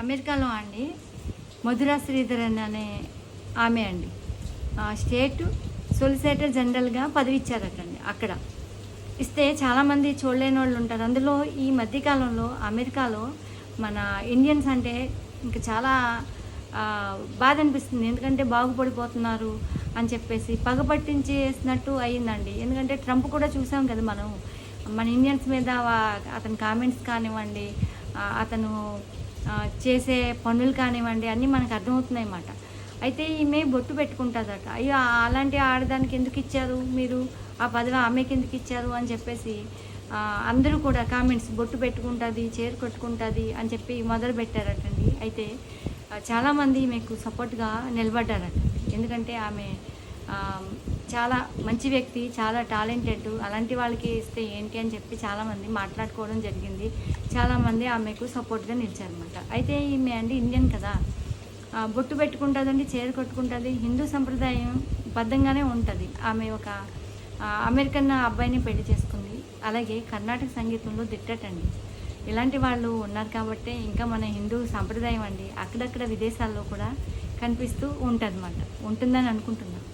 అమెరికాలో అండి. మధురా శ్రీధరన్ అనే ఆమె అండి. స్టేట్ సొలిసిటర్ జనరల్గా పదవి ఇచ్చారటండి అక్కడ. ఇస్తే చాలామంది చూడలేని వాళ్ళు ఉంటారు. అందులో ఈ మధ్యకాలంలో అమెరికాలో మన ఇండియన్స్ అంటే ఇంకా చాలా బాధ అనిపిస్తుంది. ఎందుకంటే బాగుపడిపోతున్నారు అని చెప్పేసి పగ పట్టించేసినట్టు అయ్యిందండి. ఎందుకంటే ట్రంప్ కూడా చూసాం కదా మనం. మన ఇండియన్స్ మీద అతని కామెంట్స్ కానివ్వండి అతను చేసే పనులు కానివ్వండి అన్నీ మనకు అర్థమవుతున్నాయి అన్నమాట అయితే ఈమె బొట్టు పెట్టుకుంటుందట. అయ్యో అలాంటి ఆడదానికి ఎందుకు ఇచ్చారు మీరు? ఆ పదవి ఆమెకి ఎందుకు ఇచ్చారు అని చెప్పేసి అందరూ కూడా కామెంట్స్ బొట్టు పెట్టుకుంటుంది చేరు కొట్టుకుంటుంది అని చెప్పి మొదలు పెట్టారటండి. అయితే చాలామంది మీకు సపోర్ట్గా నిలబడ్డారట. ఎందుకంటే ఆమె చాలా మంచి వ్యక్తి చాలా టాలెంటెడ్. అలాంటి వాళ్ళకి ఇస్తే ఏంటి అని చెప్పి చాలామంది మాట్లాడుకోవడం జరిగింది. చాలామంది ఆమెకు సపోర్ట్గా నిలిచారనమాట అయితే ఈమె అండి ఇండియన్ కదా. బొట్టు పెట్టుకుంటుందండి చీర కొట్టుకుంటుంది హిందూ సంప్రదాయం బద్ధంగానే ఉంటుంది. ఆమె ఒక ఆ, అమెరికన్ అబ్బాయిని పెళ్ళి చేసుకుంది. అలాగే కర్ణాటక సంగీతంలో దిట్టటండి. ఇలాంటి వాళ్ళు ఉన్నారు కాబట్టి ఇంకా మన హిందూ సంప్రదాయం అండి అక్కడక్కడ విదేశాల్లో కూడా కనిపిస్తూ ఉంటుంది ఉంటుందని అనుకుంటున్నాను